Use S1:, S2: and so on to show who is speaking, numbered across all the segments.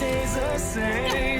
S1: stays the same.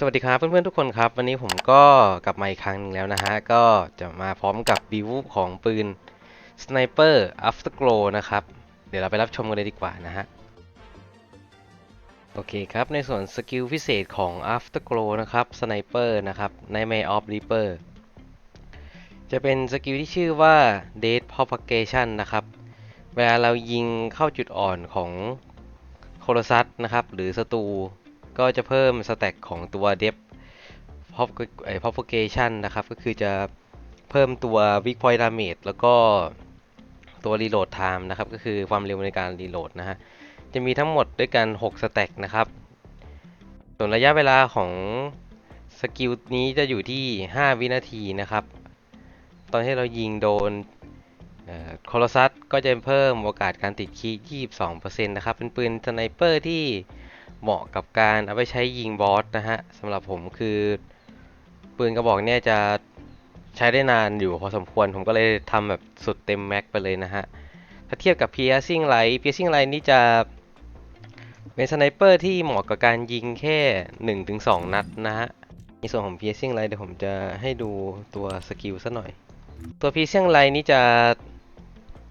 S2: สวัสดีครับเพื่อนๆทุกคนครับ วันนี้ผมก็กลับมาอีกครั้งหนึงแล้วนะฮะ ก็จะมาพร้อมกับบิวของปืน Sniper Afterglow นะครับ เดี๋ยวเราไปรับชมกันเลยดีกว่านะฮะ โอเคครับ ในส่วนสกิลพิเศษของ Afterglow นะครับ Sniper นะครับ Nightmare of Reaper จะเป็นสกิลที่ชื่อว่า Death Propagation นะครับ เวลาเรายิงเข้าจุดอ่อนของโคโรซัสนะครับ หรือศัตรู ก็จะเพิ่มสแต็กของตัว depth pop ไอ้ propagation นะครับ ก็คือจะเพิ่มตัว weak point damage แล้วก็ตัว reload time นะครับ ก็คือความเร็วในการ reload นะฮะ จะมีทั้งหมดด้วยกัน 6 สแต็กนะครับ ส่วนระยะเวลาของสกิลนี้จะอยู่ที่ 5 วินาทีนะครับ ตอนที่เรายิงโดนโคลซัสก็จะเพิ่มโอกาสการติดคีย์22%นะครับ เป็นปืนสไนเปอร์ที่ เหมาะกับการเอาไปใช้ยิงบอสนะฮะสำหรับผมคือปืนกระบอกเนี่ยจะใช้ได้นานอยู่พอสมควรผมก็เลยทำแบบสุดเต็มแม็กไปเลยนะฮะ ถ้าเทียบกับ Piercing Light Piercing Light นี่จะเป็นสไนเปอร์ที่เหมาะกับการยิงแค่ 1-2 นัดนะฮะ ในส่วนของ Piercing Light เดี๋ยวผมจะให้ดูตัวสกิลซะหน่อย ตัว Piercing Light นี่จะ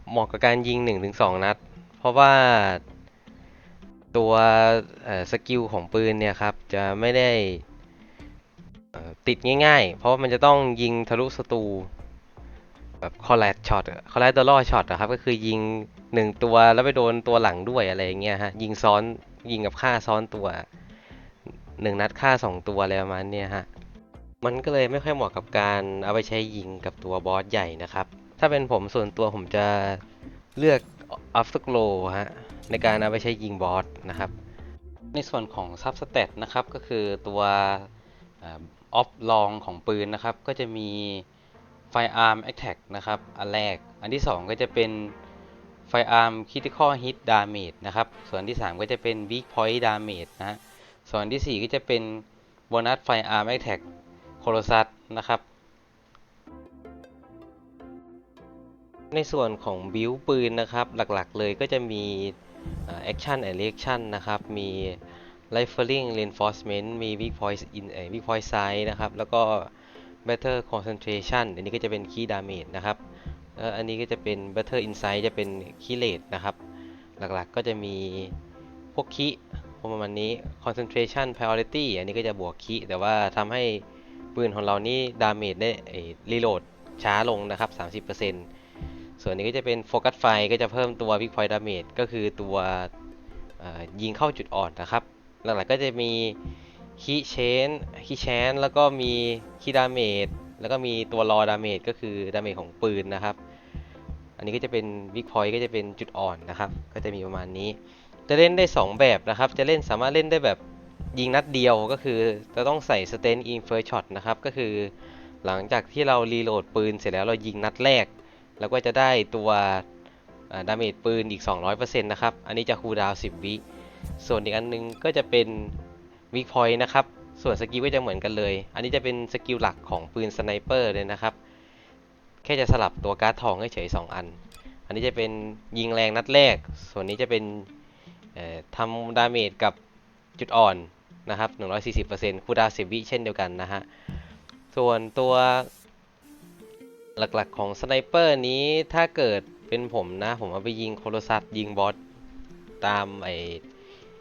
S2: เหมาะกับการยิง 1-2 นัด เพราะว่า ตัวสกิลของปืนเนี่ยครับ จะไม่ได้ติดง่ายๆ เพราะมันจะต้องยิงทะลุศัตรูแบบคอล l ล s ช็อตคอล l ล d ดอร์ช็อตนะครับ ก็คือยิงหนึ่งตัวแล้วไปโดนตัวหลังด้วยอะไรอย่างเงี้ยฮะ ยิงซ้อนยิงกับฆ่าซ้อนตัวหนึ่งนัดฆ่าสองตัวอะไรประมาณเนี้ยฮะ มันก็เลยไม่ค่อยเหมาะกับการเอาไปใช้ยิงกับตัวบอสใหญ่นะครับ ถ้าเป็นผมส่วนตัวผมจะเลือก Afterglow ฮะในการเอาไปใช้ยิงบอส นะครับ ในส่วนของ Substat นะครับก็คือตัวออฟลองของปืนนะครับ ก็จะมี Firearm Attack นะครับ อันแรก อันที่ 2 ก็จะเป็น Firearm Critical Hit Damage นะครับ ส่วนที่ 3 ก็จะเป็น Weak Point Damage นะฮะส่วนที่ 4 ก็จะเป็น Bonus Firearm Attack c o l o s s u s นะครับ ในส่วนของบิวปืนนะครับ หลักๆเลยก็จะมี แอคชั่นแอนด์เรีแอคชั่นนะครับ มี rifling reinforcement มี weak point in เอ่อ weak point size นะครับ แล้วก็ better concentration อันนี้ก็จะเป็น key damage นะครับแล้วอันนี้ก็จะเป็น better insight จะเป็น key rate นะครับ หลักๆก็จะมีพวกคีประมาณนี้ concentration priority อันนี้ก็จะบวกคีแต่ว่าทำให้ปืนของเรานี่ damage ได้เอ่อ reload ช้าลงนะครับ 30% ส่วนนี้ก็จะเป็นโฟกัสไฟก็จะเพิ่มตัว Big Point Damage ก็คือตัวยิงเข้าจุดอ่อนนะครับ หลักๆก็จะมีคีเชนคีแชนแล้วก็มีคีดาเมจแล้วก็มีตัวรอดาเมจก็คือดาเมจของปืนนะครับ อันนี้ก็จะเป็น Big Point ก็จะเป็นจุดอ่อนนะครับ ก็จะมีประมาณนี้ จะเล่นได้ 2 แบบนะครับ จะเล่นสามารถเล่นได้แบบยิงนัดเดียวก็คือจะต้องใส่ Stand in First Shot นะครับ ก็คือหลังจากที่เรารีโหลดปืนเสร็จแล้วเรายิงนัดแรก เราก็จะได้ตัวดาเมจปืนอีก 200%นะครับ อันนี้จะคูลดาวน์10 วิ ส่วนอีกอันนึงก็จะเป็นวิกพอยต์นะครับ ส่วนสกิลก็จะเหมือนกันเลย อันนี้จะเป็นสกิลหลักของปืนสไนเปอร์เลยนะครับ แค่จะสลับตัวการ์ดทองให้เฉยๆ2อัน อันนี้จะเป็นยิงแรงนัดแรก ส่วนนี้จะเป็นทำดาเมจกับจุดอ่อนนะครับ 140%คูลดาวน์10 วิเช่นเดียวกันนะฮะ ส่วนตัว หลักๆของสไนเปอร์นี้ถ้าเกิดเป็นผมนะ ผมเอาไปยิงโคโลซัสยิงบอสตามไอ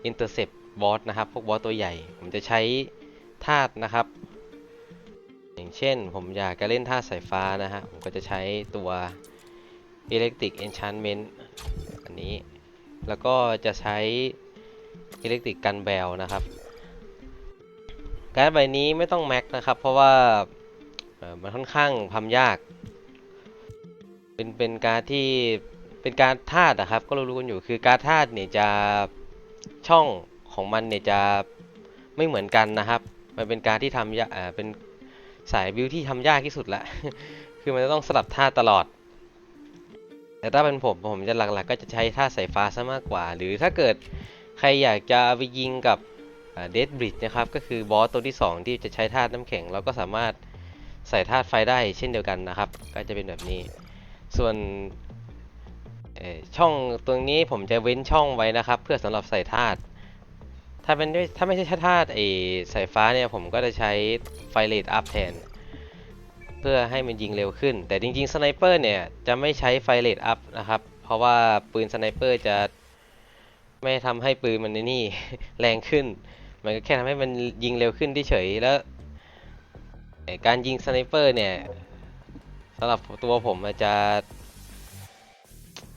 S2: อินเตอร์เซปบอสนะครับ พวกบอสตัวใหญ่ ผมจะใช้ธาตุนะครับ อย่างเช่นผมอยากจะเล่นธาตุสายฟ้านะฮะ ผมก็จะใช้ตัว Electric Enchantment อันนี้ แล้วก็จะใช้ Electric Gun Bell นะครับ การ์ดใบนี้ไม่ต้องแม็กนะครับ เพราะว่ามันค่อนข้างทำยาก เป็นเป็นการที่เป็นการธาตุนะครับ ก็รู้กันอยู่คือการธาตุเนี่ยจะช่องของมันเนี่ยจะไม่เหมือนกันนะครับ มันเป็นการที่ทำยากอ่าเป็นสายบิวที่ทำยากที่สุดละ คือมันจะต้องสลับธาตุตลอด แต่ถ้าเป็นผมผมจะหลักๆกก็จะใช้ธาสายฟ้าซะมากกว่า หรือถ้าเกิดใครอยากจะไปยิงกับเดดบริดนะครับ ก็คือบอสตัวที่ 2 ที่จะใช้ธาน้ำแข็ง เราก็สามารถใส่ธาไฟได้เช่นเดียวกันนะครับ ก็จะเป็นแบบนี้ ส่วนช่องตรงนี้ผมจะเว้นช่องไว้นะครับ เพื่อสำหรับใส่ธาตุถ้าเป็นถ้าไม่ใช่ธาตุไอสายฟ้าเนี่ยผมก็จะใช้ไฟเลดอัพแทน เพื่อให้มันยิงเร็วขึ้น แต่จริงๆสไนเปอร์เนี่ยจะไม่ใช้ไฟเลดอัพนะครับ เพราะว่าปืนสไนเปอร์จะไม่ทำให้ปืนมันในนี่แรงขึ้น มันก็แค่ทำให้มันยิงเร็วขึ้นที่เฉยแล้วการยิงสไนเปอร์เนี่ย สำหรับตัวผมมันจะ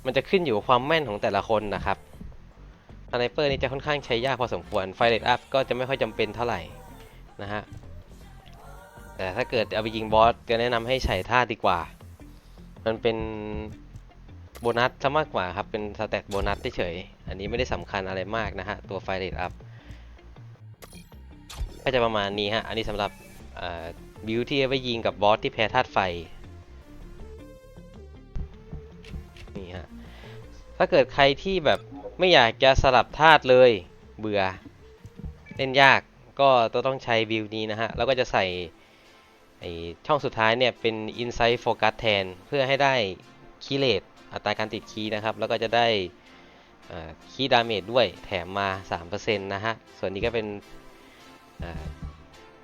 S2: มันจะขึ้นอยู่กับความแม่นของแต่ละคนนะครับสไนเปอร์นี่จะค่อนข้างใช้ยากพอสมควรไฟเลตอัพก็จะไม่ค่อยจำเป็นเท่าไหร่นะฮะแต่ถ้าเกิดเอาไปยิงบอสก็แนะนำให้ใส่ท่าดีกว่า มันเป็นโบนัสซะมากกว่าครับ เป็นสแต็กโบนัสเฉยอันนี้ไม่ได้สำคัญอะไรมากนะฮะ ตัวไฟเลตอัพก็จะประมาณนี้ฮะ อันนี้สำหรับบิวที่เอาไว้ยิงกับบอสที่แพ้ธาตุไฟ ถ้าเกิดใครที่แบบไม่อยากจะสลับธาตุเลยเบื่อเล่นยากก็ต้องใช้บิวนี้นะฮะ แล้วก็จะใส่ไอช่องสุดท้ายเนี่ยเป็น Insight Focus แทน เพื่อให้ได้คีย์เลทอัตราการติดคีย์นะครับ แล้วก็จะได้คีย์ดาเมจด้วยแถมมา 3%นะฮะ ส่วนนี้ก็เป็น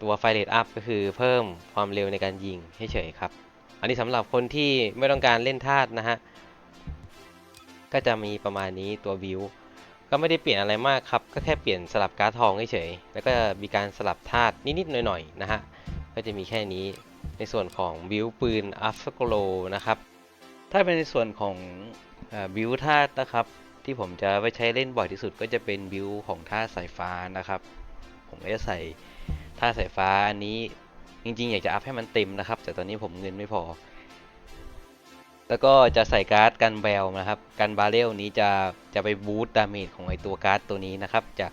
S2: ตัวไฟเล t อัพก็คือเพิ่มความเร็วในการยิงให้เฉยครับ อันนี้สำหรับคนที่ไม่ต้องการเล่นธาตุนะฮะ ก็จะมีประมาณนี้ตัวบิวก็ไม่ได้เปลี่ยนอะไรมากครับ ก็แค่เปลี่ยนสลับการ์ดทองเฉยๆแล้วก็มีการสลับธาตุนิดๆหน่อยๆนะฮะก็จะมีแค่นี้ในส่วนของบิวปืนอัฟสโกโลนะครับถ้าเป็นในส่วนของบิวธาตุนะครับที่ผมจะไปใช้เล่นบ่อยที่สุดก็จะเป็นบิวของธาตุสายฟ้านะครับ ผมก็จะใส่ท่าสายฟ้าอันนี้จริงๆ อยากจะอัพให้มันเต็มนะครับ แต่ตอนนี้ผมเงินไม่พอ แล้วก็จะใส่การ์ดกันแบลนะครับ กันบาเรลนี้จะจะไปบูตดาเมจของไอตัวการ์ดตัวนี้นะครับจาก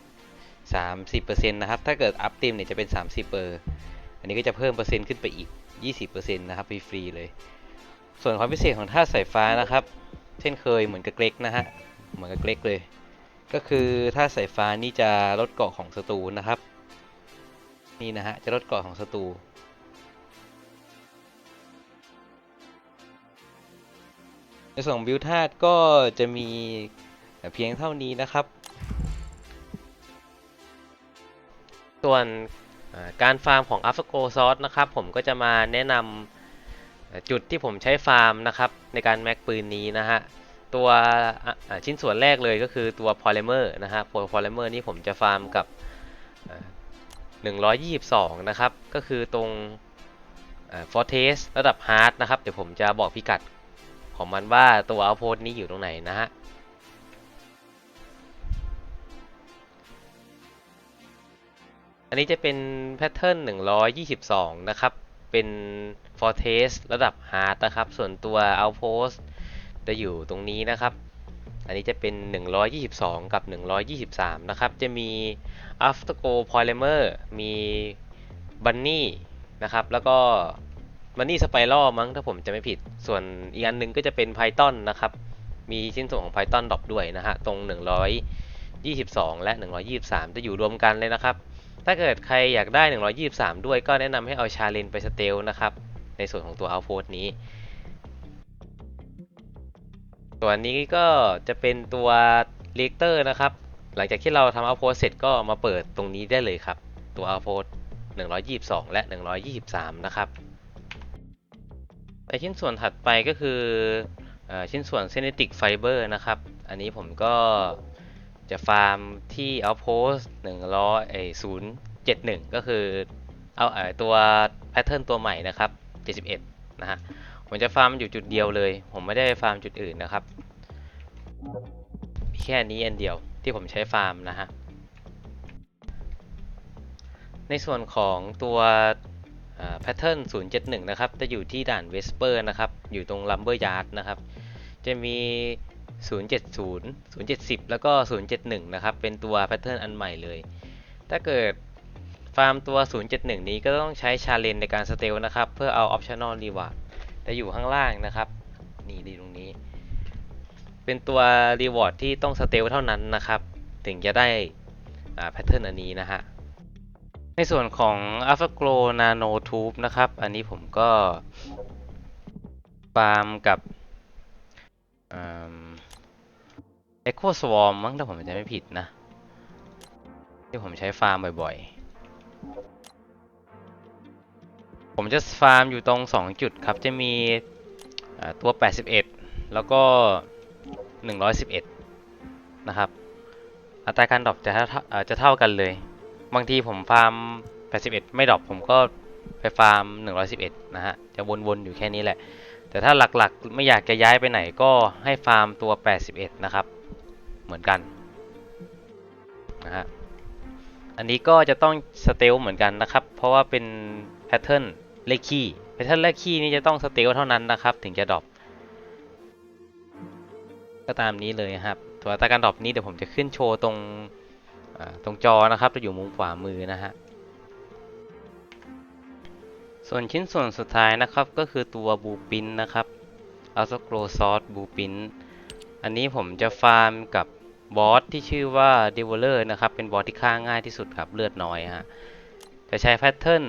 S2: 30%นะครับ ถ้าเกิดอัพเต็มเนี่ยจะเป็น 30เปอร์อันนี้ก็จะเพิ่มเปอร์เซ็นต์ขึ้นไปอีก 20%นะครับฟรีๆเลย ส่วนความพิเศษของท่าสายฟ้านะครับ เช่นเคยเหมือนกับเกร็กนะฮะ เหมือนกับเกร็กเลย ก็คือถ้าสายฟ้านี่จะลดเกาะของศัตรูนะครับ นี่นะฮะ จะลดเกาะของศัตรู ส่วนของบิวธาตุก็จะมีเพียงเท่านี้นะครับ ส่วนการฟาร์มของ a f g o s o u r c e นะครับ ผมก็จะมาแนะนำจุดที่ผมใช้ฟาร์มนะครับในการแม็กปืนนี้นะฮะตัวชิ้นส่วนแรกเลยก็คือตัว polymer นะฮะ polymer นี่ผมจะฟาร์มกับ 122 นะครับ ก็คือตรงฟอร์เทสระดับฮาร์ดนะครับ เดี๋ยวผมจะบอกพิกัด ของมันว่าตัวเอาโพสนี้อยู่ตรงไหนนะฮะอันนี้จะเป็นแพทเทิร์น122 นะครับ เป็น f o r test ระดับ Hard นะครับ ส่วนตัว Outpost จะอยู่ตรงนี้นะครับ อันนี้จะเป็น 122 กับ 123 นะครับ จะมี Afterglow Polymer มี Bunny นะครับ แล้วก็ มันนี่สไปรัลมั้งถ้าผมจะไม่ผิด ส่วนอีกอันหนึ่งก็จะเป็น Python นะครับ มีชิ้นส่วนของ Python ดรอปด้วยนะฮะ ตรง 122 และ 123 จะอยู่รวมกันเลยนะครับ ถ้าเกิดใครอยากได้ 123 ด้วยก็แนะนำให้เอาชาเลนไปสเตลนะครับ ในส่วนของตัว Outpost นี้ ส่วนนี้ก็จะเป็นตัว Reactor นะครับ หลังจากที่เราทำ Outpost เสร็จก็มาเปิดตรงนี้ได้เลยครับ ตัว Outpost 122 และ 123 นะครับ ในชิ้นส่วนถัดไปก็คืออชิ้นส่วน Synthetic Fiber นะครับ อันนี้ผมก็จะฟาร์มที่ Outpost 100เอ้ย071ก็คือเอาเอ่อตัว Pattern ตัวใหม่นะครับ71นะฮะผมจะฟาร์มอยู่จุดเดียวเลย ผมไม่ได้ฟาร์มจุดอื่นนะครับแค่นี้อันเดียวที่ผมใช้ฟาร์มนะฮะในส่วนของตัว แพทเทิร์น071 นะครับ จะอยู่ที่ด่านเวสเปอร์นะครับ อยู่ตรงลัมเบอร์ยาร์ดนะครับ จะมี 070 070 แล้วก็ 071 นะครับ เป็นตัวแพทเทิร์นอันใหม่เลย ถ้าเกิดฟาร์มตัว 071 นี้ก็ต้องใช้ชาเลนในการสเตลนะครับ เพื่อเอา optional reward จะอยู่ข้างล่างนะครับ นี่ดีตรงนี้ เป็นตัว reward ที่ต้องสเตลเท่านั้นนะครับ ถึงจะได้แพทเทิร์นอันนี้นะฮะ ในส่วนของ Afterglow Nano Tube นะครับ อันนี้ผมก็ฟาร์มกับเอิ่ม Echo Swarm มั้งถ้าผมจำไม่ผิดนะ ที่ผมใช้ฟาร์มบ่อยๆ ผมจะฟาร์มอยู่ตรง 2 จุดครับ จะมีตัว 81 แล้วก็ 111 นะครับ อัตราการดรอปจะจะเท่ากันเลย บางทีผมฟาร์ม 81 ไม่ดรอปผมก็ไปฟาร์ม 111 นะฮะ จะวนๆ อยู่แค่นี้แหละ แต่ถ้าหลักๆ ไม่อยากจะย้ายไปไหนก็ให้ฟาร์มตัว 81 นะครับ เหมือนกัน นะฮะ อันนี้ก็จะต้องสเตลเหมือนกันนะครับ เพราะว่าเป็นแพทเทิร์นเลขคี่ แพทเทิร์นเลขคี่นี่จะต้องสเตลเท่านั้นนะครับ ถึงจะดรอป ก็ตามนี้เลยครับตัวตาการดรอปนี้เดี๋ยวผมจะขึ้นโชว์ตรง ตรงจอนะครับจะอยู่มุมขวามือนะฮะส่วนชิ้นส่วนสุดท้ายนะครับก็คือตัวบูปินนะครับ a l s o g r o s o u r c e บูปินอันนี้ผมจะฟาร์มกับบอสที่ชื่อว่า d e v o l e r นะครับ เป็นบอสที่ฆ่าง่ายที่สุดครับ เลือดน้อยฮะจะใช้แพทเทิร์น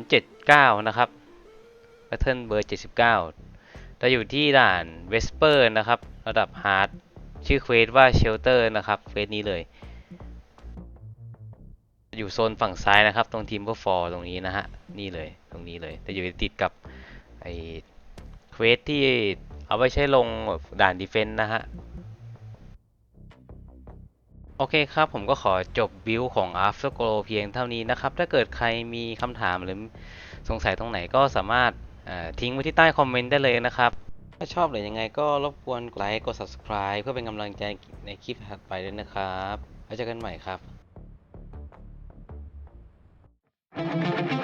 S2: 079 นะครับ แพทเทิร์นเบอร์ 79 จะอยู่ที่ด่านเวสเปอร์นะครับ ระดับฮาร์ดชื่อเควสว่าเชลเตอร์นะครับเควสนี้เลย อยู่โซนฝั่งซ้ายนะครับ ตรงทีมเบอร์ฟอร์ตรงนี้นะฮะ นี่เลยตรงนี้เลย แต่อยู่ติดกับไอ้เควสที่เอาไว้ใช้ลงด่านดีเฟนต์นะฮะ โอเคครับ ผมก็ขอจบบิลของ Afterglow เพียงเท่านี้นะครับ ถ้าเกิดใครมีคำถามหรือสงสัยตรงไหนก็สามารถทิ้งไว้ที่ใต้คอมเมนต์ได้เลยนะครับ ถ้าชอบหรือยังไงก็รบกวนกดไลค์กด subscribe เพื่อเป็นกำลังใจในคลิปถัดไปด้วยนะครับ แล้วเจอกันใหม่ครับ Thank you.